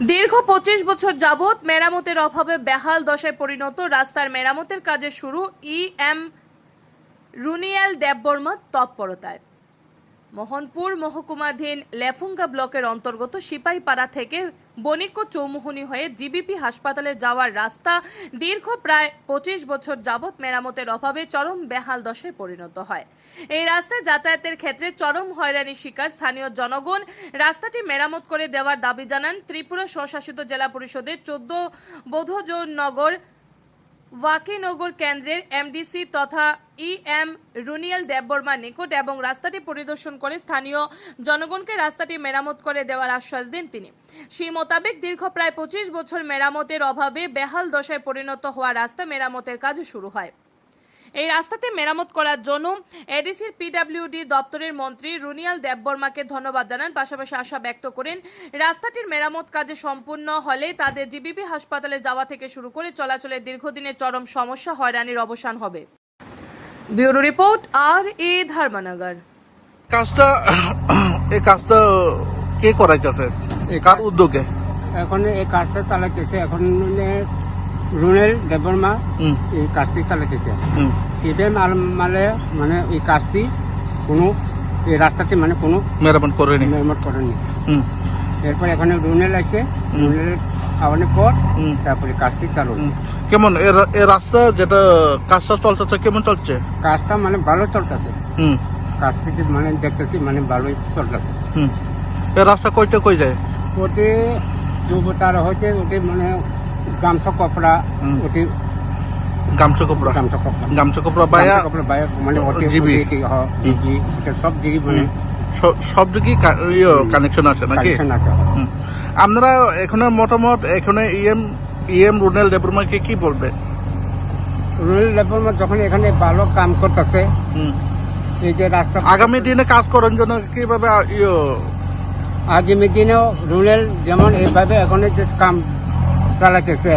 দীর্ঘ পঁচিশ বছর যাবৎ মেরামতের অভাবে বেহাল দশায় পরিণত রাস্তার মেরামতের কাজে শুরু ই এম রুনিয়াল দেববর্মার তৎপরতায়। মোহনপুর মহকুমাধীন লেফুঙ্গা ব্লকের অন্তর্গত সিপাহীপাড়া থেকে বণিক্য চৌমুহনি হয়ে জিবিপি হাসপাতালে যাওয়ার রাস্তা দীর্ঘ প্রায় পঁচিশ বছর যাবৎ মেরামতের অভাবে চরম বেহাল দশায় পরিণত হয়। এই রাস্তায় যাতায়াতের ক্ষেত্রে চরম হয়রানির শিকার স্থানীয় জনগণ। রাস্তাটি মেরামত করে দেওয়ার দাবি জানান ত্রিপুরা স্বশাসিত জেলা পরিষদের চোদ্দ বোধজনগর ওয়াকিনগর কেন্দ্রের এমডিসি তথা ই এম রুনিয়াল দেববর্মা নিকট এবং রাস্তাটি পরিদর্শন করে স্থানীয় জনগণকে রাস্তাটি মেরামত করে দেওয়ার আশ্বাস দেন তিনি। সেই মোতাবেক দীর্ঘ প্রায় পঁচিশ বছর মেরামতের অভাবে বেহাল দশায় পরিণত হওয়া রাস্তা মেরামতের কাজ শুরু হয়। এই রাস্তাতে মেরামত করার জন্য এডিসির পিডাব্লিউডি দপ্তরের মন্ত্রী রুনিয়াল দেববর্মাকে ধন্যবাদ জানান। পাশাপাশি আশা ব্যক্ত করেন রাস্তাটির মেরামত কাজে সম্পূর্ণ হলে তাদের জিবিপি হাসপাতালে যাওয়া থেকে শুরু করে চলাচলের দীর্ঘদিনের চরম সমস্যা হয়রানির অবসান হবে। ব্যুরো রিপোর্ট আর এ ধর্মনগর। কাজটা এই কাজটা কে করাইতেছে? এই কার উদ্যোগে? এখন এই কাজটা চালাইতেছে এখন রুনেল দেববর্মা হুম, এই কাজটি চালাইতেছে। হুম, সিবিএম মালে মানে এই কাজটি কোনো এই রাস্তাটি মানে কোনো মেরামত করেনি। মেরামত করেনি। হুম, এরপর এখানে রুনেল আছে। রুনেল খাওয়ানোর পর তারপরে কাজটি চালু। কেমন এ রাস্তা যেটা কাজটা চলতেছে কেমন চলছে? কাজটা মানে ভালো চলতেছে। হুম। কাজটি মানে দেখতেছি মানে ভালোই চলতেছে। হুম। এ রাস্তা কইটা কই যায়? ওটি যুবতার হচ্ছে ওটি মানে গামছা কপড়া। ওটি গামছা কপড়া গামছা কপড়া গামছা কপড়া বায়া কপড়া বাইরে মানে জিবি। জিবি সব জিবি স- সব দিকে কানেকশন আছে নাকি। আপনারা এখানে মতামত এখানে ইএম ইএম রুনেল দেবরমাকে কি বলবে রুরাল ডেভেলপমেন্ট যখন এখানে ভালো কাম করতেছে। এই যে রাস্তা আগামী দিনে কাজ করার জন্য কীভাবে আগামী দিনেও রুরাল যেমন এইভাবে এখন যে কাম চালাতেছে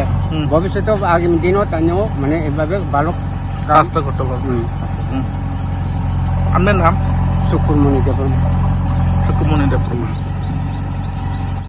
ভবিষ্যতে আগামী দিনও তাইও মানে এভাবে ভালো কাজটা করতে পারবে। আপনার নাম? সুকুরমণি ডেভেলপমেন্ট সুকুমনি দেবরমা